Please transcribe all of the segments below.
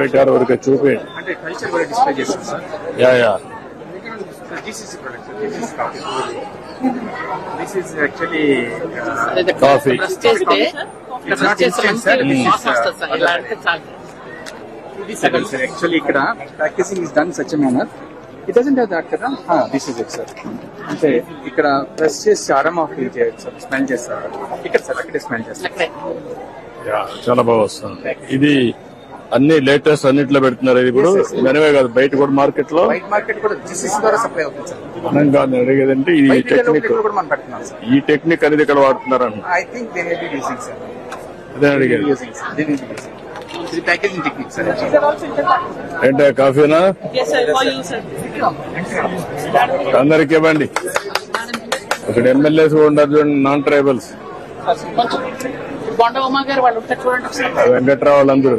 పెట్టారు ఊరికే చూపి. అంటే కల్చర్ కూడా డిస్ప్లే చేస్తాం sir ya ya. GCC product this is coffee this is actually uh, actually ఇక్కడ practicing is done such manner it doesn't have that కదా? దిస్ ఇస్ ఇట్ సార్ అంటే ఇక్కడ ప్రెస్ చేసి అరమా ఫీల్ చేయొచ్చు sir smell చేస్తారు ఇక్కడ sir అక్కడే smell చేస్తారు చాలా బాగా వస్తుంది. ఇది అన్ని లేటెస్ట్ అన్నిట్లో పెడుతున్నారు ఇది ఇప్పుడు. మనమే కాదు బయట కూడా మార్కెట్లో వైట్ మార్కెట్ కూడా జీసీసీ ద్వారా సప్లై అవుతుంది సార్ మనం ఈ టెక్నిక్ కూడా మనం పెడుతున్నాం సార్ ఈ టెక్నిక్ అనేది ఇక్కడ వాడుతున్నారని I think they may be using sir అదే అడిగేది ఏంటో కాఫీనా Yes, sir. For you, sir. అందరికి ఇవ్వండి ఇక్కడ ఎమ్మెల్యేస్ కూడా చూడండి నాన్ ట్రైబల్స్ వెంకట్రావు వాళ్ళందరూ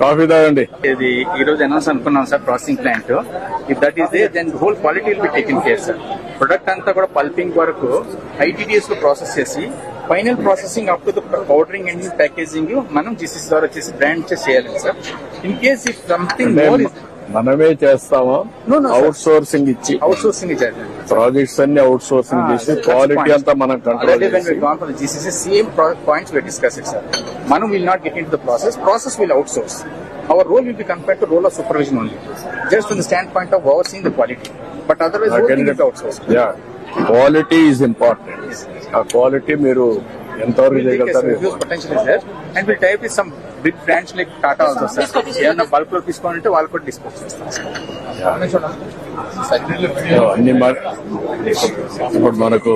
కాఫీ తాగండి. ఇది ఈ రోజు అనౌన్స్ అనుకున్నాం sir processing plant if that is they then whole quality will be taken care sir product అంతా కూడా పల్పింగ్ వరకు ఐటీడీఎస్లో ప్రాసెస్ చేసి final processing up to the powdering and packaging మనం జీసీసీ ద్వారా చేసి బ్రాండ్ చేసి చేయాలి sir in case if something more మనమే చేస్తామా. అవుట్ సోర్సింగ్ ఇచ్చి అవుట్ సోర్సింగ్ ప్రాజెక్ట్స్ అన్ని అవుట్ సోర్సింగ్ చేసి క్వాలిటీ అంతా మనం control sir. Manu will not get into the process. Process will outsource. Our role will be compared to role of supervision only, just from the standpoint of overseeing the quality. But otherwise, whole thing will be outsourced. Ya quality is important ఆ quality మీరు ఎంతవరకు చేయగలుగుతారు huge potential is there, and big branch like Tata ఉందో sir? ఏమన్నా బల్క్లో తీసుకోవాలి అంటే వాళ్ళు కూడా డిస్కస్ చేస్తాం అన్ని మనకు